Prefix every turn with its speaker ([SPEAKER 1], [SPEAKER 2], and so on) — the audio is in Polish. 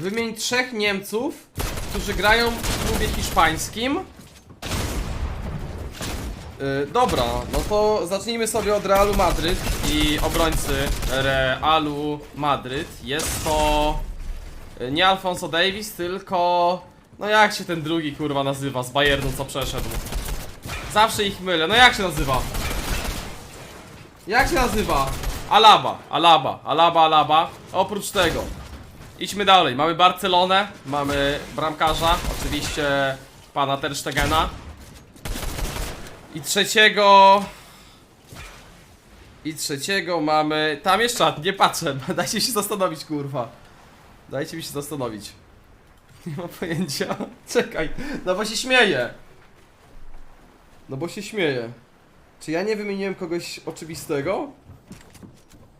[SPEAKER 1] Wymień trzech Niemców, którzy grają w klubie hiszpańskim. Yy, dobra, no to zacznijmy sobie od Realu Madryt i obrońcy Realu Madryt. Jest to yy, nie Alfonso Davis, tylko no jak się ten drugi kurwa nazywa z Bayernu co przeszedł. Zawsze ich mylę. No jak się nazywa? Jak się nazywa? Alaba, Alaba, Alaba, Alaba. Oprócz tego Idźmy dalej, mamy Barcelonę, mamy bramkarza, oczywiście pana Ter Stegena. I trzeciego... I trzeciego mamy... Tam jest czat, nie patrzę, dajcie się zastanowić kurwa. Dajcie mi się zastanowić. Nie mam pojęcia. Czekaj, no bo się śmieję. No bo się śmieję. Czy ja nie wymieniłem kogoś oczywistego?